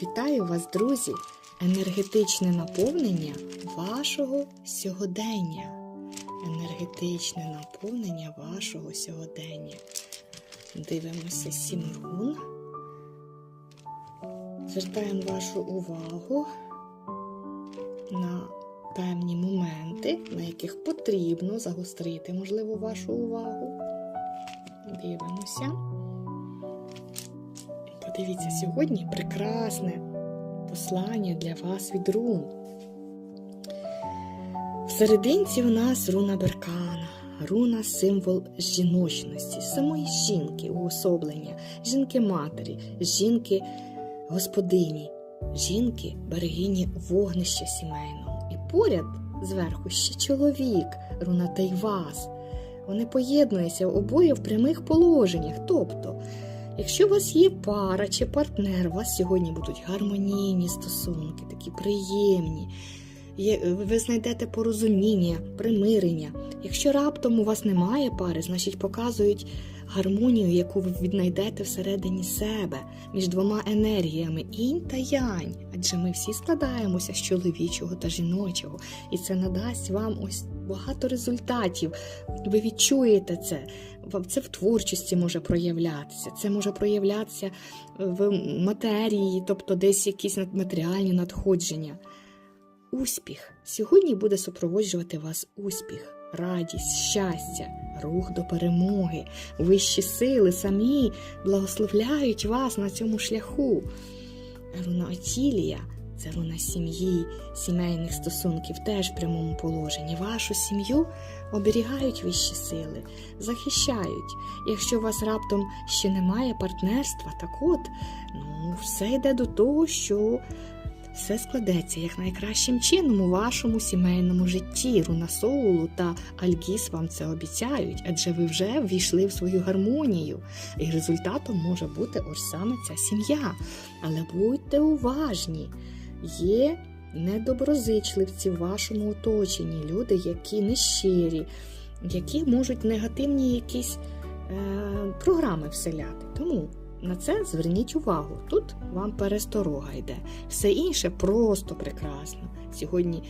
Вітаю вас, друзі! Енергетичне наповнення вашого сьогодення. Енергетичне наповнення вашого сьогодення. Дивимося сім рун. Звертаємо вашу увагу на певні моменти, на яких потрібно загострити, можливо, вашу увагу. Дивимося. Подивіться, сьогодні прекрасне послання для вас від рун. В у нас руна Беркана, руна символ жіночності, самої жінки, уособлення, жінки-матері, жінки господині, жінки берегині вогнища сімейного. І поряд зверху ще чоловік, руна Тайвас. Вони поєднуються обоє в прямих положеннях. Тобто, Якщо у вас є пара чи партнер, у вас сьогодні будуть гармонійні стосунки, такі приємні. Ви знайдете порозуміння, примирення. Якщо раптом у вас немає пари, значить показують гармонію, яку ви віднайдете всередині себе між двома енергіями інь та янь. Адже ми всі складаємося з чоловічого та жіночого, і це надасть вам ось багато результатів. Ви відчуєте це. Це в творчості може проявлятися, це може проявлятися в матерії, тобто десь якісь матеріальні надходження. Успіх сьогодні буде супроводжувати вас успіх, радість, щастя, рух до перемоги, вищі сили самі благословляють вас на цьому шляху. Руна Отілія це руна сім'ї, сімейних стосунків теж в прямому положенні. Вашу сім'ю оберігають вищі сили, захищають. Якщо у вас раптом ще немає партнерства, так от ну, все йде до того, що все складеться як найкращим чином у вашому сімейному житті. Руна Соулу та Альгіс вам це обіцяють, адже ви вже ввійшли в свою гармонію, і результатом може бути ось саме ця сім'я. Але будьте уважні, є недоброзичливці в вашому оточенні, люди, які нещирі, які можуть негативні якісь е, програми вселяти. Тому на це зверніть увагу. Тут вам пересторога йде. Все інше просто прекрасно. Сьогодні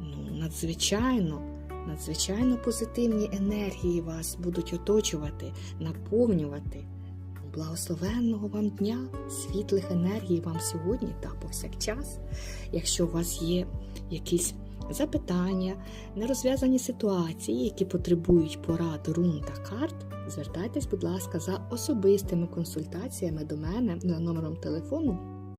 ну, надзвичайно, надзвичайно позитивні енергії вас будуть оточувати, наповнювати. Благословенного вам дня, світлих енергій вам сьогодні та повсякчас. Якщо у вас є якісь запитання, нерозв'язані ситуації, які потребують порад рун та карт, звертайтесь, будь ласка, за особистими консультаціями до мене за номером телефону